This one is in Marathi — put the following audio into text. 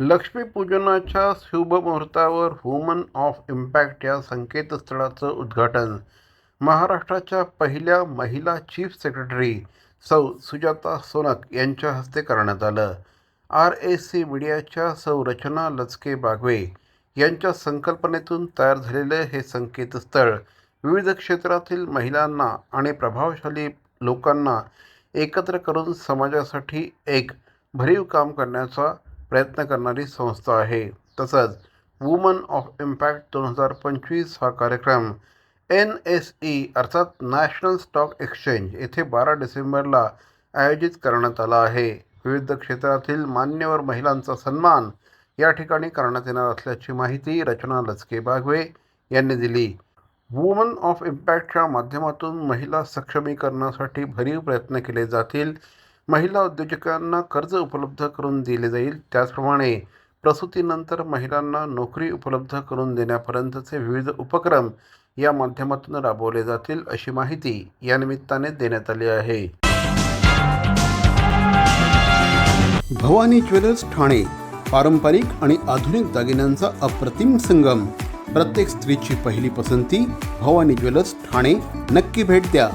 लक्ष्मीपूजनाच्या शुभमुहूर्तावर वुमन ऑफ इम्पॅक्ट या संकेतस्थळाचं उद्घाटन. महाराष्ट्राच्या पहिल्या महिला चीफ सेक्रेटरी सौ सुजाता सोनक यांच्या हस्ते करण्यात आलं. आर एस सी मीडियाच्या सौ रचना लचके बागवे यांच्या संकल्पनेतून तयार झालेलं हे संकेतस्थळ विविध क्षेत्रातील महिलांना आणि प्रभावशाली लोकांना एकत्र करून समाजासाठी एक भरीव काम करण्याचा प्रयत्न करणारी संस्था आहे. तसंच वुमन ऑफ इम्पॅक्ट दोन हजार पंचवीस हा कार्यक्रम एन एस ई अर्थात नॅशनल स्टॉक एक्सचेंज येथे बारा डिसेंबरला आयोजित करण्यात आला आहे. विविध क्षेत्रातील मान्यवर महिलांचा सन्मान या ठिकाणी करण्यात येणार असल्याची माहिती रचना लचके बागवे यांनी दिली. वुमन ऑफ इम्पॅक्टच्या माध्यमातून महिला सक्षमीकरणासाठी भरीव प्रयत्न केले जातील. महिला उद्योजकांना कर्ज उपलब्ध करून दिले जाईल. त्याचप्रमाणे प्रसूतीनंतर महिलांना नोकरी उपलब्ध करून देण्यापर्यंतचे विविध उपक्रम या माध्यमातून राबवले जातील अशी माहिती या निमित्ताने देण्यात आली आहे. भवानी ज्वेलर्स ठाणे पारंपरिक आणि आधुनिक दागिन्यांचा अप्रतिम संगम. प्रत्येक स्त्रीची पहिली पसंती भवानी ज्वेलर्स ठाणे. नक्की भेट द्या.